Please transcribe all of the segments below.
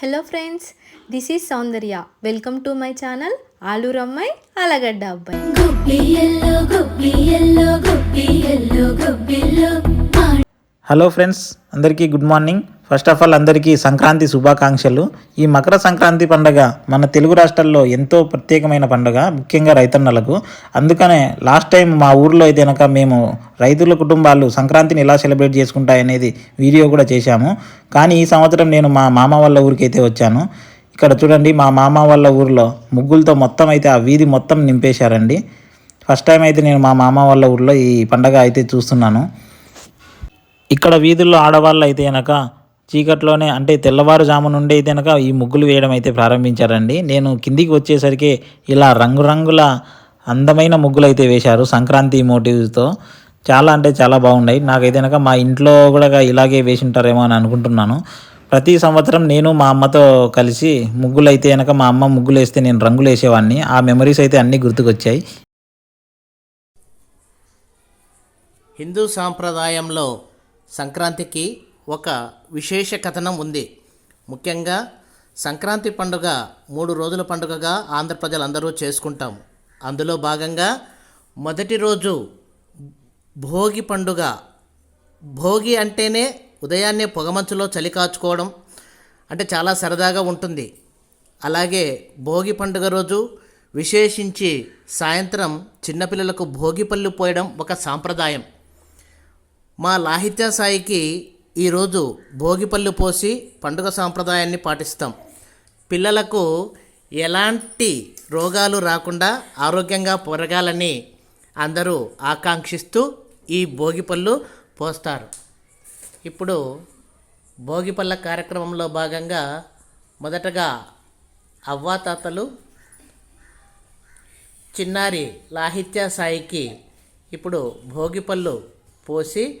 Hello friends this is Soundarya. Welcome to my channel ఆలూరమ్మాయి అలగడ్డ అబ్బాయి. Hello friends అందరికీ good morning. First of all అందరికీ సంక్రాంతి శుభాకాంక్షలు. ఈ మకర సంక్రాంతి పండగ మన తెలుగు రాష్ట్రాల్లో ఎంతో ప్రత్యేకమైన పండగ ముఖ్యంగా రైతన్నలకు. అందుకనే లాస్ట్ టైం మా ఊర్లో అయితే కనుక మేము రైతుల కుటుంబాలు సంక్రాంతిని ఎలా సెలబ్రేట్ చేసుకుంటాయనేది వీడియో కూడా చేశాము. కానీ ఈ సంవత్సరం నేను మా మామ వాళ్ళ ఊరికి అయితే వచ్చాను. ఇక్కడ చూడండి మా మామ వాళ్ళ ఊర్లో ముగ్గులతో మొత్తం అయితే ఆ వీధి మొత్తం నింపేశారండి. ఫస్ట్ టైం అయితే నేను మా మామ వాళ్ళ ఊర్లో ఈ పండగ అయితే చూస్తున్నాను. ఇక్కడ వీధుల్లో ఆడవాళ్ళు అయితే కనుక చీకట్లోనే అంటే తెల్లవారుజాము నుండి అయితే కనుక ఈ ముగ్గులు వేయడం అయితే ప్రారంభించారండి. నేను కిందికి వచ్చేసరికి ఇలా రంగురంగుల అందమైన ముగ్గులు అయితే వేశారు సంక్రాంతి మోటివ్స్తో చాలా అంటే చాలా బాగున్నాయి. నాకైతే కనుక మా ఇంట్లో కూడా ఇలాగే వేసి ఉంటారేమో అని అనుకుంటున్నాను. ప్రతి సంవత్సరం నేను మా అమ్మతో కలిసి ముగ్గులు అయితే కనుక మా అమ్మ ముగ్గులు వేస్తే నేను రంగులు వేసేవాడిని. ఆ మెమరీస్ అయితే అన్నీ గుర్తుకొచ్చాయి. హిందూ సాంప్రదాయంలో సంక్రాంతికి ఒక విశేష కథనం ఉంది. ముఖ్యంగా సంక్రాంతి పండుగ మూడు రోజుల పండుగగా ఆంధ్ర ప్రజలందరూ చేసుకుంటాం. అందులో భాగంగా మొదటి రోజు భోగి పండుగ. భోగి అంటేనే ఉదయాన్నే పొగమంచులో చలి కాచుకోవడం అంటే చాలా సరదాగా ఉంటుంది. అలాగే భోగి పండుగ రోజు విశేషించి సాయంత్రం చిన్నపిల్లలకు భోగి పళ్ళు పోయడం ఒక సాంప్రదాయం. మా లాహిత్య సాయికి ఈరోజు భోగిపళ్ళు పోసి పండుగ సాంప్రదాయాన్ని పాటిస్తాం. పిల్లలకు ఎలాంటి రోగాలు రాకుండా ఆరోగ్యంగా పొరగాలని అందరూ ఆకాంక్షిస్తూ ఈ భోగిపళ్ళు పోస్తారు. ఇప్పుడు భోగిపళ్ళ కార్యక్రమంలో భాగంగా మొదటగా అవ్వాతాతలు చిన్నారి లాహిత్య సాయికి ఇప్పుడు భోగిపళ్ళు పోసి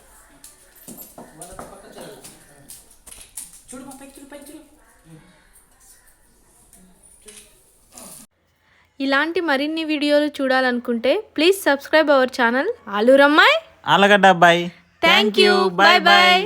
బా ఇలాంటి మరిన్ని వీడియోలు చూడాలనుకుంటే ప్లీజ్ సబ్స్క్రైబ్ అవర్ ఛానల్ ఆలూరమ్మాయి. ఆలగడ్డ అబ్బాయి. Thank you bye bye